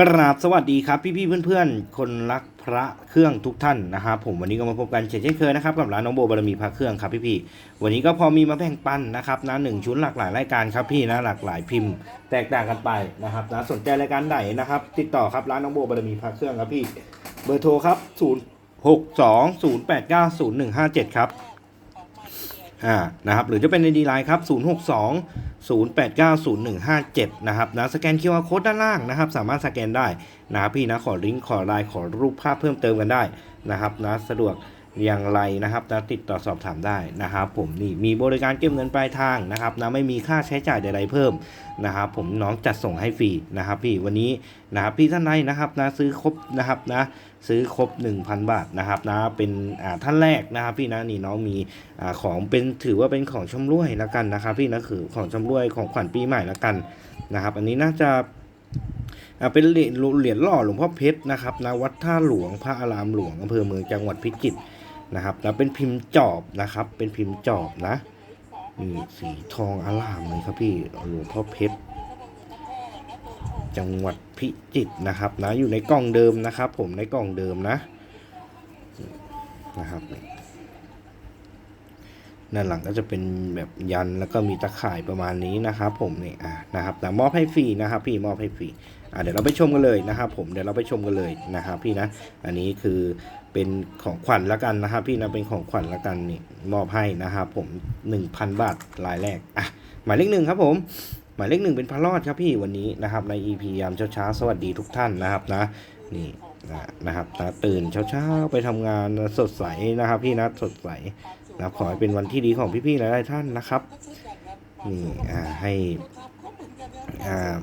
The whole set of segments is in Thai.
กราบสวัสดีครับพี่ๆเพื่อนๆ คนรักพระเครื่องทุกท่านนะครับผมวันนี้ก็มาพบกันเช่นเคยนะครับกับร้านน้องโบบารมีพระเครื่องครับพี่ๆวันนี้ก็พอมีมาแบ่งปันนะครับนะหนึ่งชุดหลากหลายรายการครับพี่นะหลากหลายพิมพ์ แตกต่างกันไปนะครับนะสนใจรายการไหนนะครับ ติดต่อครับร้านน้องโบบารมีพระเครื่องครับพี่เบอร์โทรครับ 0 6 2 0 8 9 0 1 5 7 ครับ อ่านะครับหรือจะเป็นในดีไลน์ครับ 0 6 2 0 8 9 0 1 5 7 นะครับนะสแกน QR Code ด้านล่างนะครับ สามารถสแกนได้นะครับพี่นะขอลิงก์ขอไลน์ขอรูปภาพเพิ่มเติมกันได้นะครับนะสะดวก อย่างไรนะครับนะติดต่อสอบถามได้นะครับ ผมนี่มีบริการเก็บเงินปลายทางนะครับนะไม่มีค่าใช้จ่ายใดๆเพิ่มนะครับผมน้องจัดส่งให้ฟรีนะครับพี่วันนี้นะครับพี่ท่านใดนะครับนะซื้อครบนะครับนะซื้อครบ 1,000 บาทนะครับนะเป็นอ่าท่านแรกนะครับพี่นะนี่น้องมีอ่าของเป็นถือว่าเป็นของชำรวยแล้วกันนะครับ พี่นะคือของชำรวยของขวัญปีใหม่แล้วกันนะครับ อันนี้น่าจะอ่าเป็นเหรียญเหรียญหล่อหลวงพ่อเพชรนะครับนะวัดท่าหลวงพระอารามหลวงอำเภอเมืองจังหวัดพิจิตร นะครับนะเป็นพิมพ์จอบนะครับ เป็นพิมพ์จอบนะนี่สีทองอารามเลยครับพี่หลวงพ่อเพชรจังหวัดพิจิตรนะครับนะอยู่ในกล่องเดิมนะครับ ผมในกล่องเดิมนะนะครับด้านหลังก็จะเป็นแบบยันแล้วก็มีตะข่ายประมาณนี้นะครับ ผมนี่อ่านะครับแต่มอบให้ฟรีนะครับ พี่มอบให้ฟรีอ่าเดี๋ยวเราไปชมกันเลยนะครับ ผมเดี๋ยวเราไปชมกันเลยนะครับ พี่นะ อันนี้คือ เป็นของขวัญละกันนะครับ พี่นะเป็นของขวัญละกันนี่มอบให้นะครับผม 1,000 บาทรายแรกอะหมายเลขหนึ่งครับผมหมายเลขหนึ่งเป็นพระรอดครับพี่วันนี้นะครับใน EP ยามเช้าๆสวัสดีทุกท่านนะครับนะนี่นะนะครับนะตื่นเช้าๆไปทำงานสดใสนะครับพี่นะสดใสนะขอให้เป็นวันที่ดีของพี่ๆหลายๆท่านนะครับนี่อ่าให้อ่า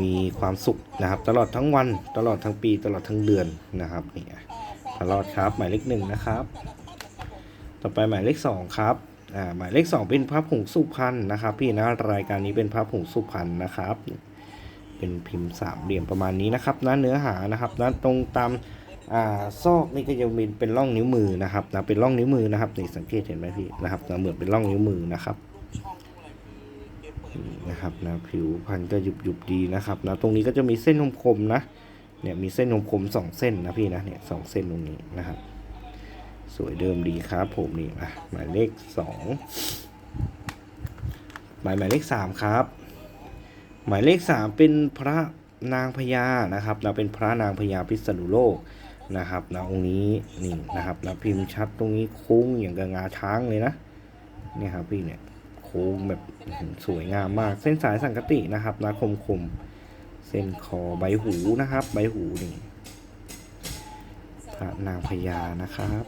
มีความสุขนะครับ ตลอดทั้งวันตลอดทั้งปีตลอดทั้งเดือนนะครับนี่อะพระรอดครับหมายเลขหนึ่งนะครับ ต่อไปหมายเลขสองครับอ่าหมายเลขสองเป็นพระผงสุพรรณนะครับ พี่นะรายการนี้เป็นพระผงสุพรรณนะครับ เป็นพิมพ์สามเหลี่ยมประมาณนี้นะครับนะเนื้อหานะครับนะตรงตามอ่าซอกนี่ก็จะมีเป็นร่องนิ้วมือนะครับนะเป็นร่องนิ้วมือนะครับนี่สังเกตเห็นไหมพี่นะครับนะเหมือนเป็นร่องนิ้วมือนะครับ นี่นะครับนะผิวพรรณก็หยุบหยุบดีนะครับนะตรงนี้ก็จะมีเส้นคมๆนะเนี่ยมีเส้นคมๆสองเส้นนะพี่นะเนี่ยสองเส้นตรงนี้นะครับสวยเดิมดีครับผมนี่อะหมายเลขสองหมายหมายเลขสามครับ หมายเลขสามเป็นพระนางพญานะครับนะเป็นพระนางพญาพิษณุโลกนะครับนะองค์นี้นี่นะครับนะพิมพ์ชัดตรงนี้โค้งอย่างกับงาช้างเลยนะเนี่ยครับพี่เนี่ย ค้งแบบสวยงามมาก เส้นสายสังกตินะครับนะคมคมเส้นคอใบหูนะครับ ใบหูนี่พระนางพญานะครับ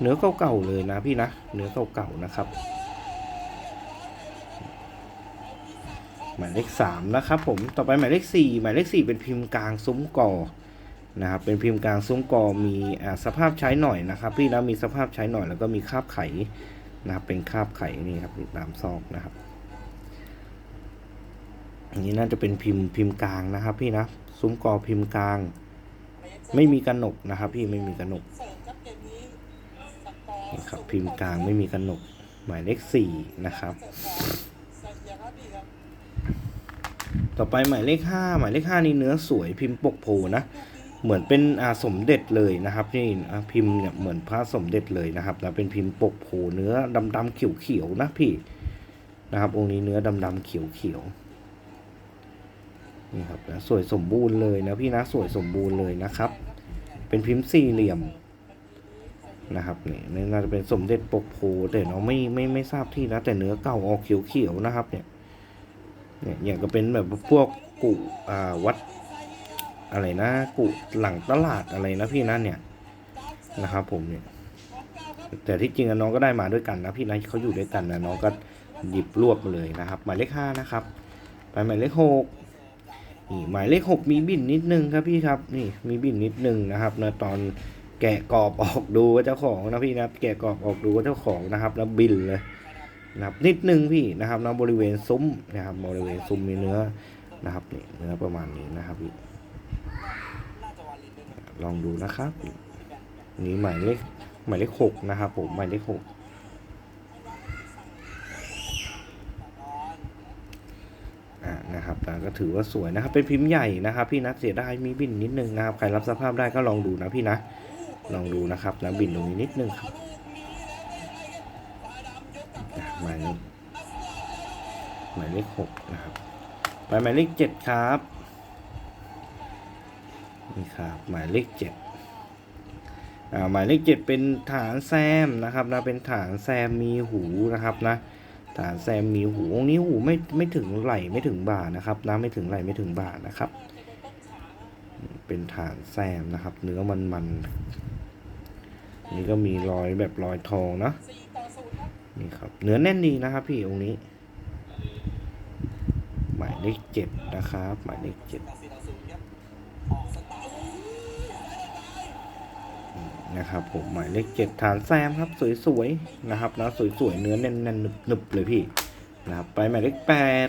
เนื้อเก่าๆเลยนะพี่นะเนื้อเก่าๆนะครับหมายเลขสามนะครับผมต่อไปหมายเลขสี่หมายเลขสี่เป็นพิมพ์กลางซุ้มกอ นะครับเป็นพิมพ์กลางซุ้มกอมีอสภาพใช้หน่อยนะครับ พี่นะมีสภาพใช้หน่อยแล้วก็มีคาบไขนะครับเป็นคาบไขนี่ครับตามซอกนะครับอันนี้น่าจะเป็นพิมพ์พิมพ์กลางนะครับ พี่นะซุ้มกอพิมพ์กลาง ไม่มีกระหนกนะครับ พี่ไม่มีกระหนกนี่ครับพิมพ์กลางไม่มีกระหนก หมายเลขสี่นะครับ ต่อไปหมายเลขห้าหมายเลขห้านี่เนื้อสวยพิมพ์ปกโพนะ เหมือนเป็นอาสมเด็จเลยนะครับนี่พิมพ์เนี่ยเหมือนพระสมเด็จเลยนะครับนะเป็นพิมพ์ปกโพเนื้อดำดำๆเขียวเขียวๆนะพี่นะครับองค์นี้เนื้อดำดำๆเขียวเขียวๆนี่ครับนะสวยสมบูรณ์เลยนะพี่นะสวยสมบูรณ์เลยนะครับ เป็นพิมพ์สี่เหลี่ยมนะครับนี่นี่น่าจะเป็นสมเด็จปกโพแต่เราไม่ไม่ไม่ทราบที่นะ แต่เนื้อเก่าออกเขียวๆนะครับเนี่ยเนี่ยอย่างก็เป็นแบบพวกกุอ่าวัด อะไรนะกุหลังตลาดอะไรนะพี่นะเนี่ยนะครับ ผมเนี่ยแต่ที่จริงน้องก็ได้มาด้วยกันนะพี่นะเขาอยู่ด้วยกันนะน้องก็หยิบรวบมาเลยนะครับหมายเลขห้านะครับ ไปหมายเลขหกนี่หมายเลขหกมีบินนิดนึงครับพี่ครับนี่มีบินนิดนึงนะครับในตอนแกะกรอบออกดูว่าเจ้าของนะพี่นะแกะกรอบออกดูว่าเจ้าของนะครับ แล้วบินเลยนะครับนิดนึงพี่นะครับนะบริเวณซุ้มนะครับบริเวณซุ้มมีเนื้อนะครับนี่เนื้อประมาณนี้นะครับพี่ ลองดูนะครับนี้หมายเลขหมายเลขหกนะครับผมหมายเลขหกนะครับก็ถือว่าสวยนะครับ เป็นพิมพ์ใหญ่นะครับ พี่นะเสียดายมีบินนิดนึงนะครับ ใครรับสภาพได้ก็ลองดูนะพี่นะ ลองดูนะครับนะบินตรงนี้นิดนึงครับหมายเลขหมายเลขหกนะครับ ไปหมายเลขเจ็ดครับ นี่ครับหมายเลขเจ็ดอ่าหมายเลขเจ็ดเป็นฐานแซมนะครับนะเป็นฐานแซมมีหูนะครับนะฐานแซมมีหูองนี้หูไม่ไม่ถึงไหลไม่ถึงบ่านะครับนะไม่ถึงไหลไม่ถึงบ่านะครับ เป็นฐานแซมนะครับ เนื้อมันมันๆนี่ก็มีรอยแบบรอยทองนะนี่ครับเนื้อแน่นดีนะครับ พี่องค์นี้ หมายเลขเจ็ดนะครับ หมายเลขเจ็ด นะครับผมหมายเลขเจ็ดฐานแซมครับสวยๆนะครับนะสวยๆเนื้อแน่นๆหนึบๆเลยพี่นะครับไปหมายเลขแปด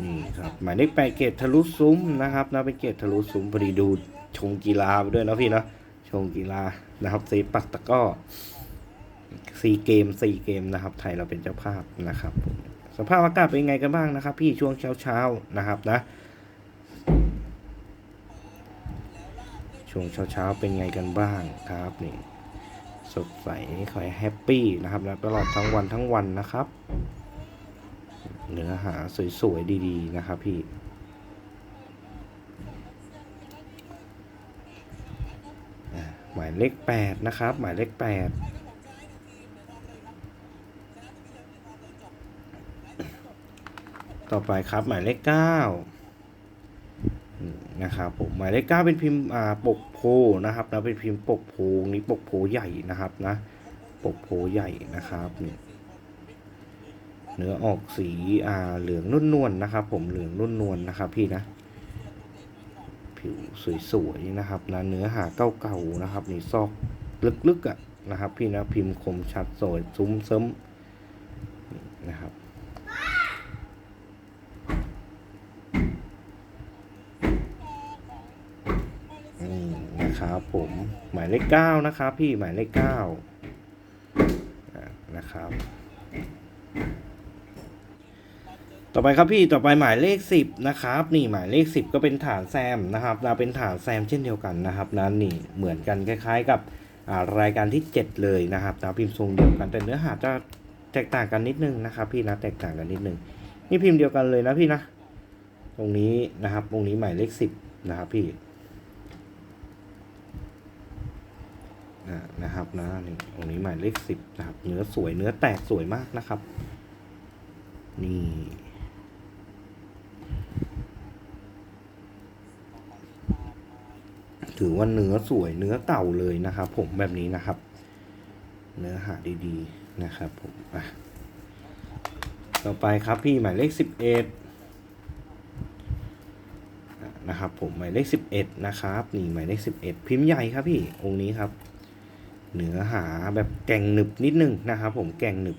นี่ครับหมายเลขแปดเกตทะลุซุ้มนะครับนะเป็นเกตทะลุซุ้มพอดีดูชงกีฬาไปด้วยนะพี่นะชงกีฬานะครับเซปักตะก้อซีเกมซีเกมนะครับ ไทยเราเป็นเจ้าภาพนะครับ สภาพอากาศเป็นไงกันบ้างนะครับ พี่ช่วงเช้าๆนะครับนะ ช่วงเช้าๆเป็นไงกันบ้างครับนี่สดใสคอยแฮปปี้นะครับนะตลอดทั้งวันทั้งวันนะครับ เนื้อหาสวยๆดีๆนะครับพี่หมายเลขแปดนะครับ หมายเลขแปดต่อไปครับหมายเลขเก้า นะครับผมหมายเลขเก้าเป็นพิมพ์อ่าปกโพนะครับนะเป็นพิมพ์ปกโพนี้ปกโพใหญ่นะครับนะปกโพใหญ่นะครับนี่เนื้อออกสีอ่าเหลืองนุ่นนวลนะครับผมเหลืองนุ่นนวลนะครับพี่นะ ผิวสวยๆนะครับนะเนื้อหาเก่าๆนะครับนี่ซอกลึกๆอะนะครับ พี่นะพิมพ์คมชัดสวยซุ้มเซิมนะครับ อืมนะครับ ผม หมายเลขเก้านะครับ พี่หมายเลขเก้านะครับ ต่อไปครับพี่ต่อไปหมายเลขสิบนะครับ นี่หมายเลขสิบก็เป็นฐานแซมนะครับนะเป็นฐานแซมเช่นเดียวกันนะครับนะนี่เหมือนกันคล้าย ๆ กับรายการที่เจ็ดเลยนะครับนะพิมพ์ทรงเดียวกันแต่เนื้อหาจะแตกต่างกันนิดนึงนะครับ พี่นะแตกต่างกันนิดนึงนี่พิมพ์เดียวกันเลยนะพี่นะ ตรงนี้นะครับ ตรงนี้หมายเลขสิบนะครับพี่ อ่นะครับนะนี่ตรงนี้หมายเลขสิบนะครับ เนื้อสวยเนื้อแตกสวยมากนะครับ นี่ ถือว่าเนื้อสวยเนื้อเต่าเลยนะครับ ผมแบบนี้นะครับ เนื้อหาดีๆนะครับ ผมอะต่อไปครับพี่หมายเลขสิบเอ็ดนะครับผมหมายเลขสิบเอ็ดนะครับ นี่หมายเลขสิบเอ็ดพิมพ์ใหญ่ครับพี่องค์นี้ครับ เนื้อหาแบบแกงหนึบนิดนึงนะครับผมแกงหนึบ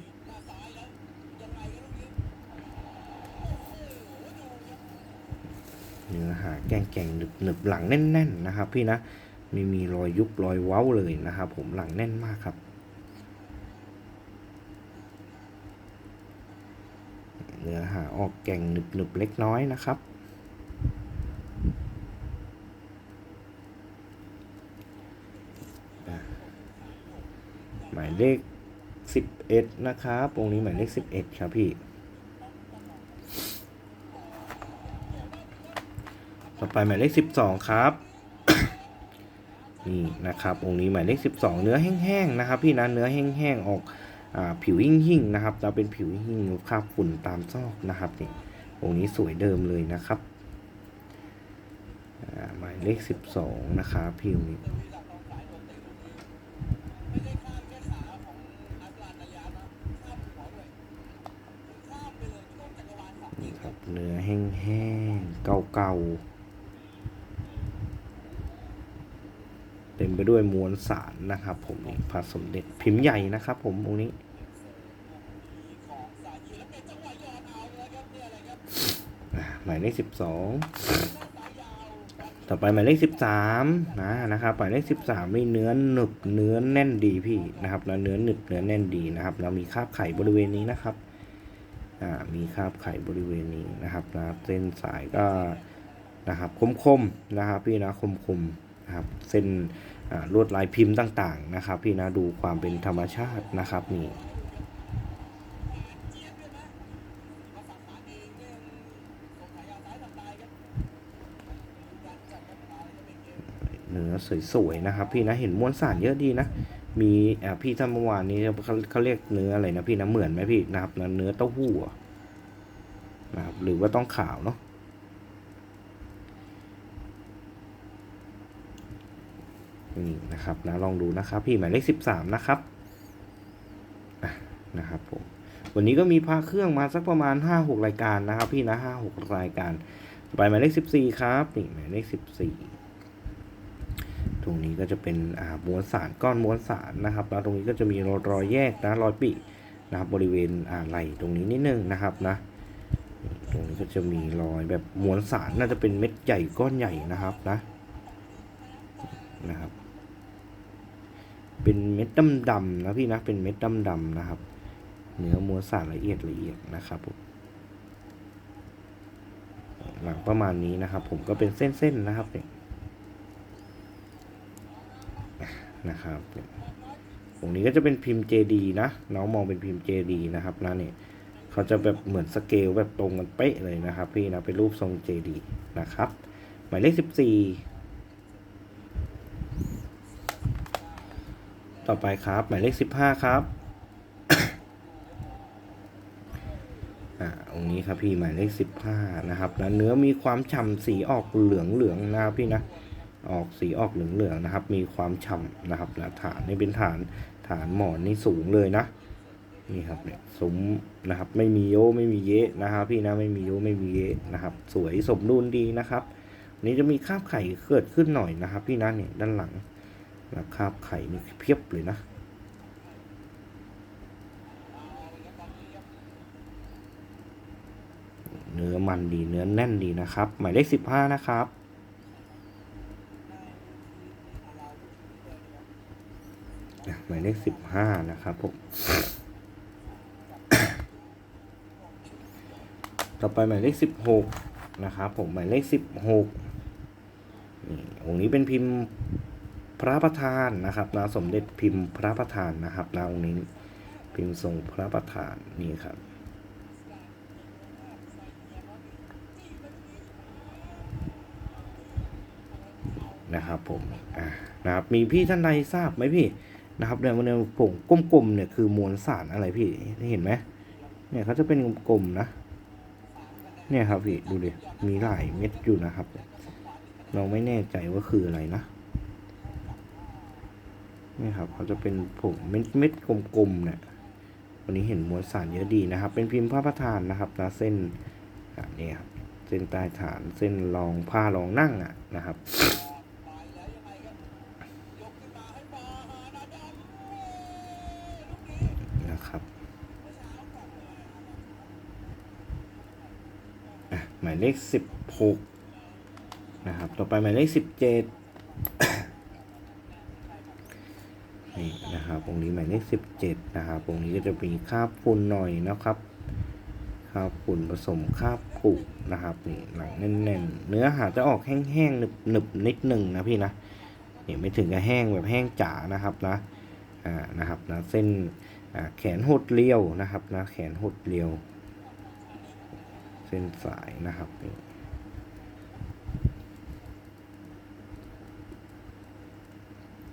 เนื้อหาแกงแกงหนึบหนึบหลังแน่น ๆ นะครับ พี่นะไม่มีรอยยุบรอยเว้าเลยนะครับ ผมหลังแน่นมากครับเนื้อหาออกแกงหนึบหนึบเล็กน้อยนะครับายเลขสิบเอ็ดนะครับวงนี้หมายเลขสิบเอ็ดครับพี่ ต่อไปหมายเลขสิบสองครับ นี่นะครับองนี้หมายเลขสิบสองเนื้อแห้งๆนะครับ พี่นะเนื้อแห้งๆออกอผิวหิ่งๆนะครับจะเป็นผิวหิ่งคราบฝุ่นตามซอกนะครับนี่องนี้สวยเดิมเลยนะครับหมายเลขสิบสองนะครับพี่องค์นี้นี่ครับเนื้อแห้งๆ เก่าๆ เต็มไป ด้วยมวลสารนะครับผมนี่พระสมเด็จพิมพ์ใหญ่นะครับผมองค์นี้ หมายเลขสิบสองต่อไปหมายเลขสิบสามนะนะครับหมายเลขสิบสามมีเนื้อหนึบเนื้อแน่นดีพี่นะครับแล้วเนื้อหนึบเนื้อแน่นดีนะครับ เรามีคราบไข่บริเวณนี้นะครับอ่ามีคราบไข่บริเวณนี้นะครับนะเส้นสายก็นะครับคมๆนะครับพี่นะคมๆนะครับเส้น ลวดลายพิมพ์ต่างๆนะครับ พี่นะดูความเป็นธรรมชาตินะครับนี่เนื้อสวยๆนะครับพี่นะเห็นมวลสารเยอะดีนะมีอ่าพี่ท่านเมื่อวานนี้เขาเขาเรียกเนื้ออะไรนะพี่นะเหมือนไหมพี่นะครับนะเนื้อเต้าหู้นะครับหรือว่าต้องขาวเนาะ นี่นะครับนะลองดูนะครับพี่หมายเลขสิบสามนะครับะนะครับผมวันนี้ก็มีพาเครื่องมาสักประมาณห้าหกรายการนะครับ พี่นะห้าหกรายการไปหมายเลขสิบสี่ครับนี่หมายเลขสิบสี่ตรงนี้ก็จะเป็นอ่ามวลสารก้อนมวลสารนะครับแล้วตรงนี้ก็จะมีรอยแยกนะรอยปีนะครับบริเวณอ่าไหลตรงนี้นิดนึงนะครับนะตรงนี้ก็จะมีรอยแบบมวลสารน่าจะเป็นเม็ดใหญ่ก้อนใหญ่นะครับนะนะครับ เป็นเม็ดดำๆนะพี่นะ เป็นเม็ดดำๆนะครับ เนื้อมวลสารละเอียดละเอียดนะครับผมหลังประมาณนี้นะครับ ผมก็เป็นเส้นๆนะครับเนี่ยนะครับตรงนี้ก็จะเป็นพิมพ์ JD นะน้องมองเป็นพิมพ์ JD นะครับนะเนี่ยเขาจะแบบเหมือนสเกลแบบตรงกันเป๊ะเลยนะครับ พี่นะเป็นรูปทรง JD นะครับ หมายเลข 14 ต่อไปครับ หมายเลข 15 ครับอ่าตรงนี้ครับพี่หมายเลข 15 นะครับแล้วเนื้อมีความฉ่ำสีออกเหลืองเหลืองนะครับพี่นะออกสีออกเหลืองๆนะครับ มีความฉ่ำนะครับและฐานนี่เป็นฐานฐานหมอนนี่สูงเลยนะนี่ครับเนี่ยสมนะครับไม่มีโยไม่มีเยะนะครับ พี่นะไม่มีโยไม่มีเยะนะครับ สวยสมดุลดีนะครับนี้จะมีคราบไข่เกิดขึ้นหน่อยนะครับ พี่นะเนี่ยด้านหลัง นะคราบไข่นี่เพียบเลยนะ เนื้อมันดีเนื้อแน่นดีนะครับ หมายเลขสิบห้านะครับหมายเลขสิบห้านะครับผมต่อไปหมายเลขสิบหกนะครับผมหมายเลขสิบหกนี่องค์นี้เป็นพิมพ์ ระประธานนะครับนะสมเด็จพิมพ์พระประธานนะครับนะองค์นี้พิมพ์ทรงพระประธานนี่ครับนะครับผมอ่านะครับมีพี่ท่านใดทราบไหมพี่นะครับเนี่ยมันเนี่ยผงกลมๆเนี่ยคือมวลสารอะไรพี่เห็นไหมเนี่ยเขาจะเป็นกลมๆนะ เนี่ยครับพี่ดูดิมีหลายเม็ดอยู่นะครับ เราไม่แน่ใจว่าคืออะไรนะ นี่ครับเขาจะเป็นผงเม็ดเกลมๆเนี่ยวันนี้เห็นมวลสารเยอะดีนะครับ เป็นพิมพ์ผ้าพระทานนะครับนะเส้นนี่ครับเส้นใต้ฐานเส้นรองผ้ารองนั่งอะนะครับนะครับหมายเลขสิบหกนะครับ ต่อไปหมายเลขสิบเจ็ด นี่นะครับตรงนี้หมายเลขสิบเจ็ดนะครับตรงนี้ก็จะมีคราบฝุ่นหน่อยนะครับคราบฝุ่นผสมคราบกุนะครับนี่หนังแน่นๆ เนื้อหาจะออกแห้งๆหนึบๆนิดหนึ่งนะพี่นะนี่ไม่ถึงกับแห้งแบบแห้งจ๋านะครับนะอ่านะครับนะเส้นอ่าแขนหดเรียวนะครับนะแขนหดเรียว เส้นสายนะครับนี่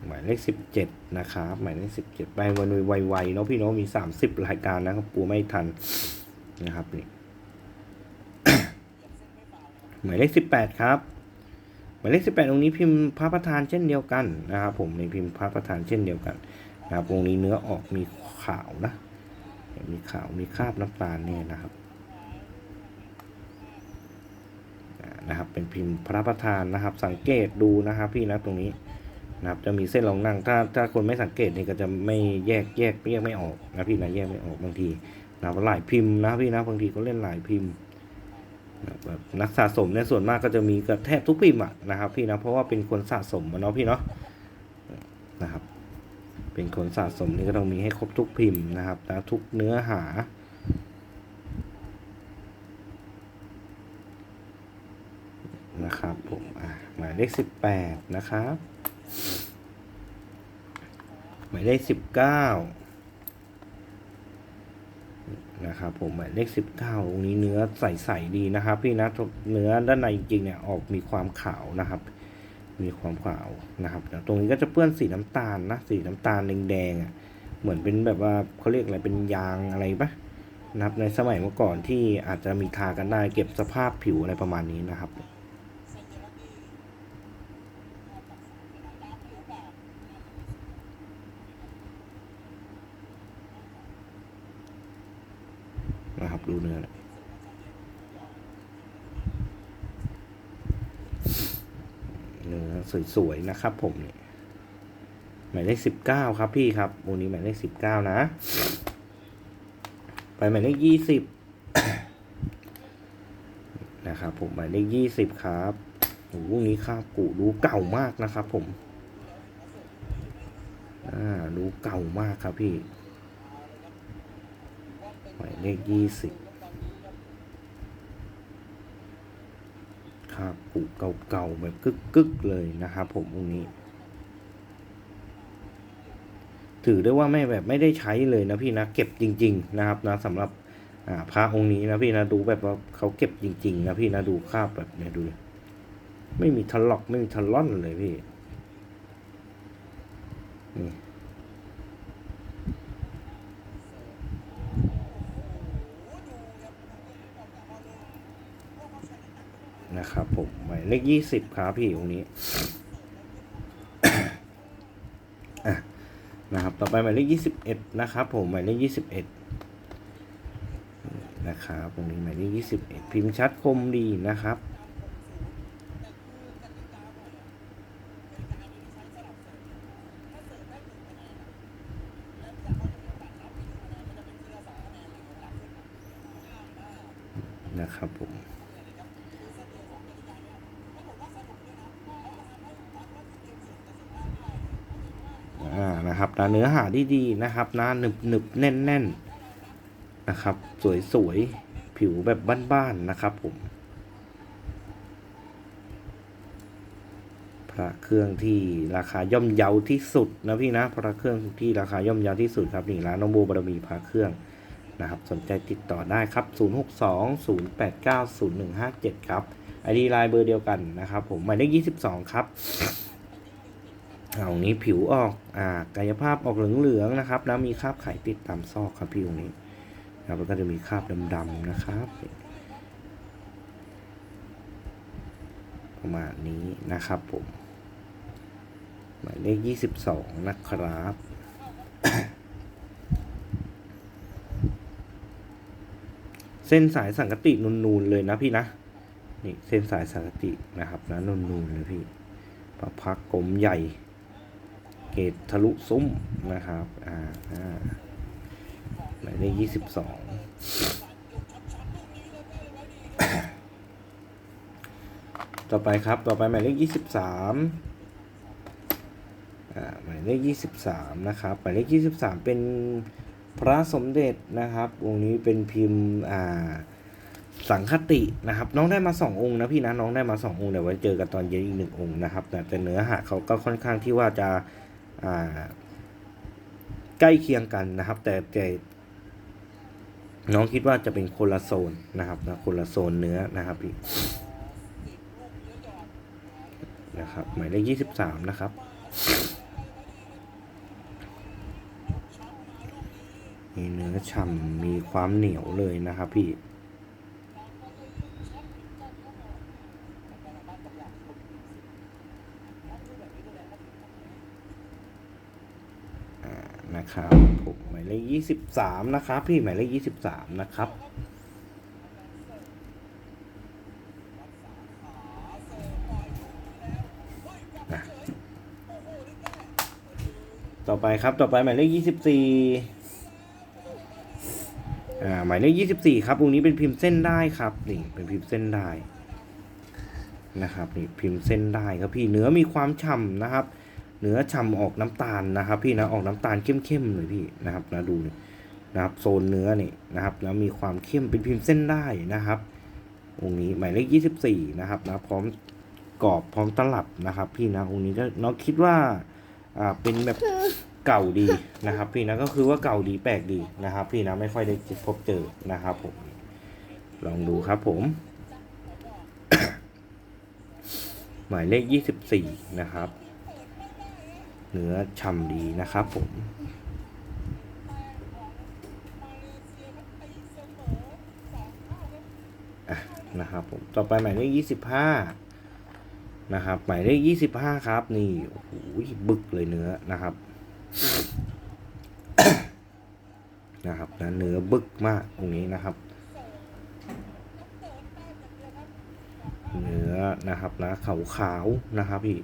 หมายเลขสิบเจ็ดนะครับหมายเลขสิบเจ็ดไปวันไวๆเนาะพี่เนาะมีสามสิบรายการนะครับปูไม่ทันนะครับนี่หมายเลขสิบแปดครับหมายเลขสิบแปดตรงนี้พิมพ์พระประธานเช่นเดียวกันนะครับผมในพิมพ์พระประธานเช่นเดียวกันนะครับตรงนี้เนื้อออกมีขาวนะมีขาวมีคราบน้ำตาลเนี่ยนะครับนะครับเป็นพิมพ์พระประธานนะครับ สังเกตดูนะครับพี่นะตรงนี้ ครับจะมีเส้นรองนั่งถ้าถ้าคนไม่สังเกตนี่ก็จะไม่แยกแยกแยกไม่ออกนะพี่นะแยกไม่ออกบางทีนะหลายพิมพ์นะพี่นะบางทีก็เล่นหลายพิมพ์แบบนักสะสมเนี่ยส่วนมากก็จะมีกับแทบทุกพิมพ์นะครับ พี่นะเพราะว่าเป็นคนสะสมเนาะพี่เนาะนะครับ เป็นคนสะสมนี่ก็ต้องมีให้ครบทุกพิมพ์นะครับนะทุกเนื้อหานะครับผมหมายเลขสิบแปดนะครับายเลขสิบเก้านะครับผมหมายเลขสิบเก้าตรงนี้เนื้อใสๆดีนะครับ พี่นะเนื้อด้านในจริงๆเนี่ยออกมีความขาวนะครับ มีความขาวนะครับตรงนี้ก็จะเปื้อนสีน้ำตาลนะสีน้ำตาลแดงๆอะเหมือนเป็นแบบว่าเขาเรียกอะไรเป็นยางอะไรปะนะครับในสมัยเมื่อก่อนที่อาจจะมีทากันได้เก็บสภาพผิวอะไรประมาณนี้นะครับดูเนื้อนะเนื้อ สวยๆนะครับ ผมเนี่ยหมายเลขสิบเก้าครับพี่ครับวันนี้หมายเลขสิบเก้านะ ไปหมายเลขยี่สิบนะครับผมหมายเลขยี่สิบครับโอ้โหนี้คาบกูดูเก่ามากนะครับ ผม อ่าดูเก่ามากครับพี่หมายเลขยี่สิบ ครับปูเก่าๆแบบกึกๆเลยนะครับผมองค์นี้ ถือได้ว่าไม่แบบไม่ได้ใช้เลยนะพี่นะเก็บจริง ๆ นะครับนะสำหรับอ่าพระองค์นี้นะพี่นะดูแบบว่าเขาเก็บจริง ๆ นะพี่นะดูคาบแบบเนี่ยดู ไม่มีทะลอกไม่มีทะล่อนเลยพี่นี่ นะครับผมหมายเลขยี่สิบครับพี่ตรงนี้นะครับต่อไปหมายเลขยี่สิบเอ็ดนะครับผมหมายเลขยี่สิบเอ็ดนะครับตรงนี้หมายเลขยี่สิบเอ็ดพิมพ์ชัดคมดีนะครับผม อ่า เนื้อหาดีๆนะครับนะหนึบหนึบแน่นแน่นนะครับ สวยๆ ผิวแบบบ้านๆนะครับผม พระเครื่องที่ราคาย่อมเยาที่สุดนะพี่นะพระเครื่องที่ราคาย่อมเยาที่สุดครับนี่ร้านน้องโบบารมีพระเครื่องนะครับ สนใจติดต่อได้ครับ 062 089 0157 ครับไอดีไลน์เบอร์เดียวกันนะครับผมหมายเลข22 ครับ เอาตรงนี้ผิวออกอ่ากายภาพออกเหลืองๆนะครับ แล้วมีคราบไขติดตามซอกครับพี่ตรงนี้แล้วก็จะมีคราบดำๆนะครับประมาณนี้นะครับผมหมายเลขยี่สิบสองนะครับเส้นสายสังกตินูนๆเลยนะพี่นะนี่เส้นสายสังกตินะครับนะนูนๆเลยพี่ประพักกลมใหญ่ เกตทะลุซุ้มนะครับอ่าอ่าหมายเลขยี่สิบสองต่อไปครับ ต่อไปหมายเลขยี่สิบสามอ่าหมายเลขยี่สิบสามนะครับหมายเลขยี่สิบสามเป็นพระสมเด็จนะครับ องค์นี้เป็นพิมพ์อ่าสังคตินะครับ น้องได้มาสององค์นะพี่นะน้องได้มาสององค์เดี๋ยวไว้เจอกันตอนเย็นอีกหนึ่งองค์นะครับแต่เนื้อหาเขาก็ค่อนข้างที่ว่าจะ ใกล้เคียงกันนะครับ แต่แต่น้องคิดว่าจะเป็นคนละโซนนะครับนะคนละโซนเนื้อนะครับพี่นะครับหมายเลขยี่สิบสามนะครับ มีเนื้อฉ่ำมีความเหนียวเลยนะครับพี่ อ่า นะครับผมหมายเลขยี่สิบสามนะครับ พี่หมายเลขยี่สิบสามนะครับต่อไปครับต่อไปหมายเลขยี่สิบสี่อ่าหมายเลขยี่สิบสี่ครับวงนี้เป็นพิมพ์เส้นได้ครับนี่เป็นพิมพ์เส้นได้นะครับนี่พิมพ์เส้นได้ครับพี่เนื้อมีความฉ่ำนะครับ เนื้อฉ่ำออกน้ำตาลนะครับ พี่นะออกน้ำตาลเข้มๆเลยพี่นะครับนะดูนี่นะครับโซนเนื้อนี่นะครับแล้วมีความเข้มเป็นพิมพ์เส้นได้นะครับองค์นี้หมายเลขยี่สิบสี่นะครับนะพร้อมกรอบพร้อมตลับนะครับ พี่นะองค์นี้ก็น้องคิดว่าอ่าเป็นแบบเก่าดีนะครับ พี่นะก็คือว่าเก่าดีแปลกดีนะครับ พี่นะไม่ค่อยได้พบเจอนะครับผมลองดูครับผม หมายเลขยี่สิบสี่นะครับ เนื้อฉ่ำดีนะครับผมอะนะครับผมต่อไปหมายเลขยี่สิบห้านะครับ หมายเลขยี่สิบห้าครับ นี่โอ้โหบึกเลยเนื้อนะครับนะครับนะเนื้อบึกมากตรงนี้นะครับ เนื้อนะครับนะขาวๆนะครับพี่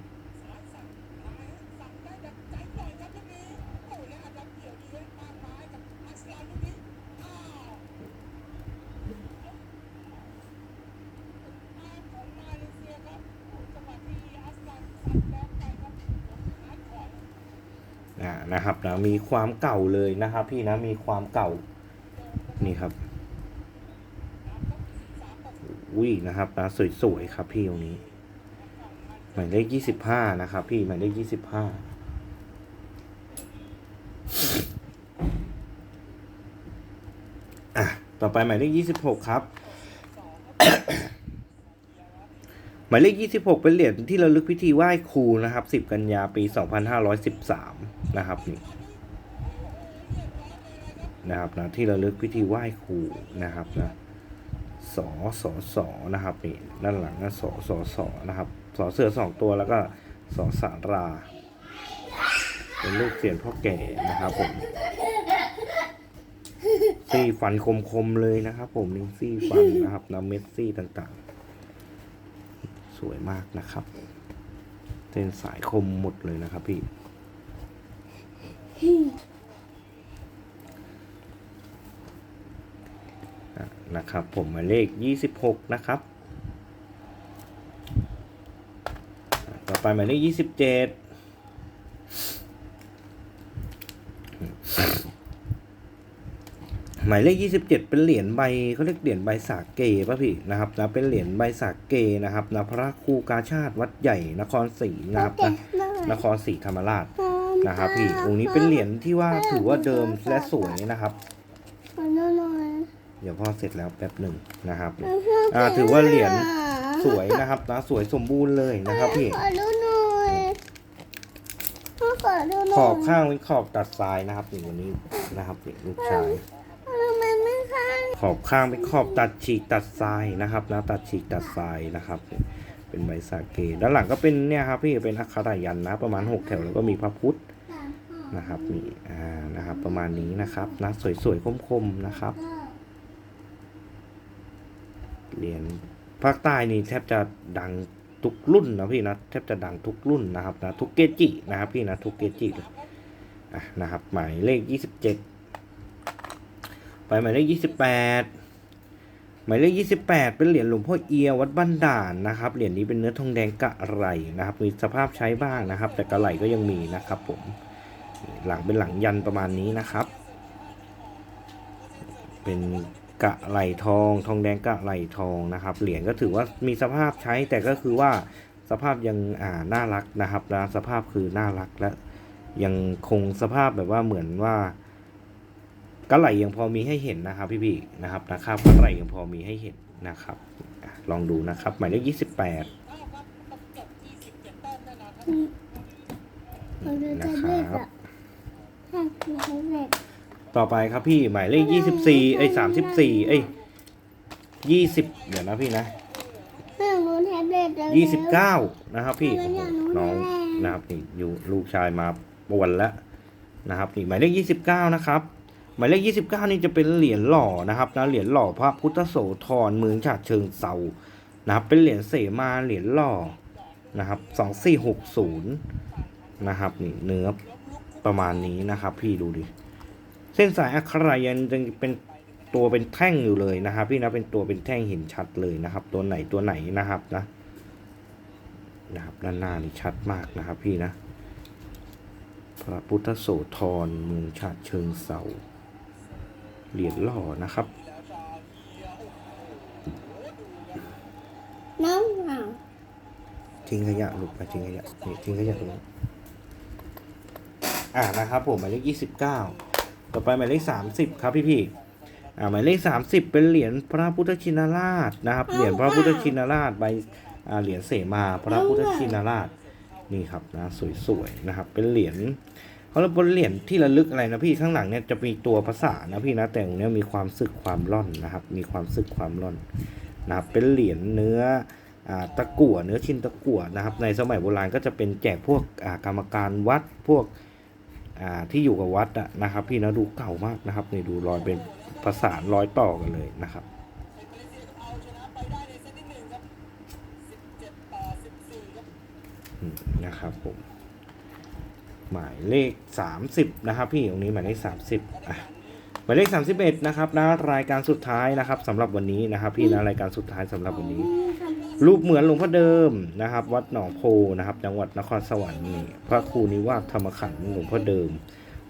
อ่า นะครับนะมีความเก่าเลยนะครับ พี่นะมีความเก่านี่ครับอุ้ยนะครับนะสวยๆครับพี่ตรงนี้หมายเลขยี่สิบห้านะครับ พี่หมายเลขยี่สิบห้าอะต่อไปหมายเลขยี่สิบหกครับ หมายเลข 26 เป็นเหรียญที่ระลึกพิธีไหว้ครูนะครับ 10 กันยาปี 2513 นะครับนี่นะครับนะที่ระลึกพิธีไหว้ครูนะครับนะสอสอสอนะครับนี่ด้านหลังนะสอสอสอนะครับสอเสือสองตัวแล้วก็สอสารา เป็นลูกเสียนพ่อแก่นะครับผมซี่ฟันคมๆเลยนะครับผมนี่ซี่ฟันนะครับนะเม็ดซี่ต่างๆ สวยมากนะครับเส้นสายคมหมดเลยนะครับพี่ นะครับ ผมหมายเลข 26 นะครับ ต่อไปหมายเลข 27 หมายเลขยี่สิบเจ็ดเป็นเหรียญใบเขาเรียกเหรียญใบสากเกป่ะพี่นะครับนะเป็นเหรียญใบสากเกนะครับนะพระครูกาชาติวัดใหญ่นครศรีนะครับนะนครศรีธรรมราชนะครับพี่องค์นี้เป็นเหรียญที่ว่าถือว่าเดิมและสวยนะครับขอดูหน่อยเดี๋ยวพ่อเสร็จแล้วแป๊บหนึ่งนะครับอ่าถือว่าเหรียญสวยนะครับนะสวยสมบูรณ์เลยนะครับพี่ขอดูหน่อยพ่อขอดูหน่อยขอบข้างเป็นขอบตัดทรายนะครับนี่วันนี้นะครับนี่ลูกชายทำไมไม่ ขอบข้างเป็นขอบตัดฉีกตัดทรายนะครับนะตัดฉีกตัดทรายนะครับ เป็นใบสาเกด้านหลังก็เป็นเนี่ยครับพี่เป็นอักขระยันนะ ประมาณหกแถวแล้วก็มีพระพุทธนะครับนี่อ่านะครับประมาณนี้นะครับนะสวยๆคมๆนะครับเหรียญภาคใต้นี่แทบจะดังทุกรุ่นนะพี่นะแทบจะดังทุกรุ่นนะครับนะทุกเกจินะครับพี่นะทุกเกจิอะนะครับหมายเลขยี่สิบเจ็ด ไปหมายเลขยี่สิบแปดหมายเลขยี่สิบแปดเป็นเหรียญหลวงพ่อเอียวัดบ้านด่านนะครับ เหรียญนี้เป็นเนื้อทองแดงกะไหลนะครับ มีสภาพใช้บ้างนะครับ แต่กะไหลก็ยังมีนะครับผม หลังเป็นหลังยันประมาณนี้นะครับ เป็นกะไหลทอง ทองแดงกะไหลทองนะครับ เหรียญก็ถือว่ามีสภาพใช้แต่ก็คือว่าสภาพยังอ่าน่ารักนะครับนะสภาพคือน่ารักและยังคงสภาพแบบว่าเหมือนว่า กะไหลยังพอมีให้เห็นนะครับพี่ๆนะครับนะครับกะไหลยังพอมีให้เห็นนะครับอะลองดูนะครับ หมายเลขยี่สิบแปดขอดูนะแท็บคเล็ตรับอะแท็บเล็ตต่อไปครับพี่หมายเลขยี่สิบสี่เอ้ยสามสิบสี่เอ้ยยี่สิบเดี๋ยวนะพี่นะแม่รู้แท็บเล็ตแล้วยี่สิบเก้านะครับ พี่แล้วโอ้โหอยากรู้น้องแล้วนะครับนี่อยู่ลูกชายมาปวนแล้วนะครับนี่หมายเลขยี่สิบเก้านะครับ หมายเลขยี่สิบเก้านี่จะเป็นเหรียญหล่อนะครับนะเหรียญหล่อพระพุทธโสธรเมืองฉะเชิงเซานะครับ เป็นเหรียญเสมาเหรียญหล่อนะครับสองสี่หกศูนย์นะครับนี่เนื้อประมาณนี้นะครับ พี่ดูดิเส้นสายอัครายันยังเป็นตัวเป็นแท่งอยู่เลยนะครับ พี่นะเป็นตัวเป็นแท่งเห็นชัดเลยนะครับ ตัวไหนตัวไหนนะครับนะนะครับด้านหน้านี่ชัดมากนะครับ พี่นะ พระพุทธโสธรเมืองฉะเชิงเซา เหรียญหล่อนะครับ น้องอะทิ้งขยะลูกไปทิ้งขยะนี่ทิ้งขยะตรงนี้อ่านะครับผมหมายเลขยี่สิบเก้าต่อไปหมายเลขสามสิบครับพี่พี่ๆอ่าหมายเลขสามสิบเป็นเหรียญพระพุทธชินราชนะครับ เหรียญพระพุทธชินราชใบอ่าเหรียญเสมาพระพุทธชินราชนี่ครับนะสวยๆนะครับ เป็นเหรียญ เขาเรียกว่าเหรียญที่ระลึกอะไรนะพี่ข้างหลังเนี่ยจะมีตัวภาษานะพี่นะแต่ตรงนี้มีความสึกความร่อนนะครับ มีความสึกความร่อนนะครับเป็นเหรียญเนื้ออตะกั่วเนื้อชิ้นตะกั่วนะครับ ในสมัยโบราณก็จะเป็นแจกพวกกรรมการวัดพวกที่อยู่กับวัดนะครับ พี่นะดูเก่ามากนะครับนี่ดูรอยเป็นประสานรอยต่อกันเลยนะครับนะครับผม หมายเลข 30 นะครับ พี่ตรงนี้หมายเลข 30อะหมายเลข 31 นะครับนะรายการสุดท้ายนะครับสำหรับวันนี้นะครับ พี่นะรายการสุดท้ายสำหรับวันนี้ รูปเหมือนหลวงพ่อเดิมนะครับ วัดหนองโพนะครับ จังหวัดนครสวรรค์นี่พระครูนิวาสธรรมขันธ์หลวงพ่อเดิม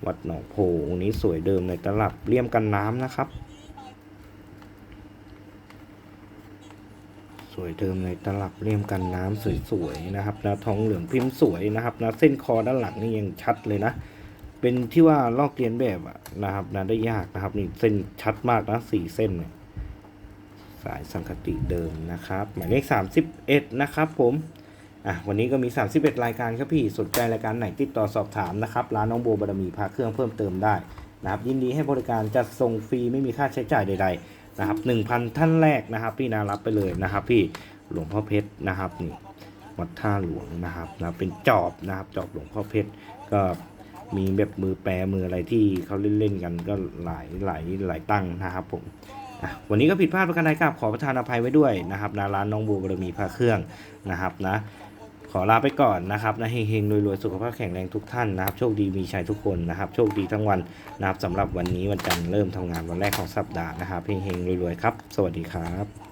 วัดหนองโพองค์นี้สวยเดิมในตลับเลี่ยมกันน้ำนะครับ วยเดิมในตลับเลี่ยมกันน้ำสวยๆนะครับนะทองเหลืองพิมพ์สวยนะครับนะเส้นคอด้านหลังนี่ยังชัดเลยนะ เป็นที่ว่าลอกเลียนแบบอะนะครับนะได้ยากนะครับนี่เส้นชัดมากนะสี่เส้นเนี่ยสายสังคติเดิมนะครับ หมายเลข31นะครับผมอะวันนี้ก็มี 31 รายการครับพี่สนใจรายการไหนติดต่อสอบถามนะครับร้านน้องโบบารมีพาเครื่องเพิ่มเติมได้นะครับยินดีให้บริการจัดส่งฟรีไม่มีค่าใช้จ่ายใด ๆ นะครับ1,000ท่านแรกนะครับ พี่นารับไปเลยนะครับ พี่หลวงพ่อเพชรนะครับนี่วัดท่าหลวงนะครับนะเป็นจอบนะครับ จอบหลวงพ่อเพชรก็มีแบบมือแปรมืออะไรที่เขาเล่นๆกันก็หลายหลายหลายตั้งนะครับผมวันนี้ก็ผิดพลาดประการใดกับขอประทานอภัยไว้ด้วยนะครับนะร้านน้องบูบารมีพระเครื่องนะครับนะ ขอลาไปก่อนนะครับนะเฮงๆรวยๆสุขภาพแข็งแรงทุกท่านนะครับ โชคดีมีชัยทุกคนนะครับ โชคดีทั้งวันนะครับสำหรับวันนี้วันจันทร์เริ่มทำงานวันแรกของสัปดาห์นะครับเฮงๆรวยๆครับ สวัสดีครับ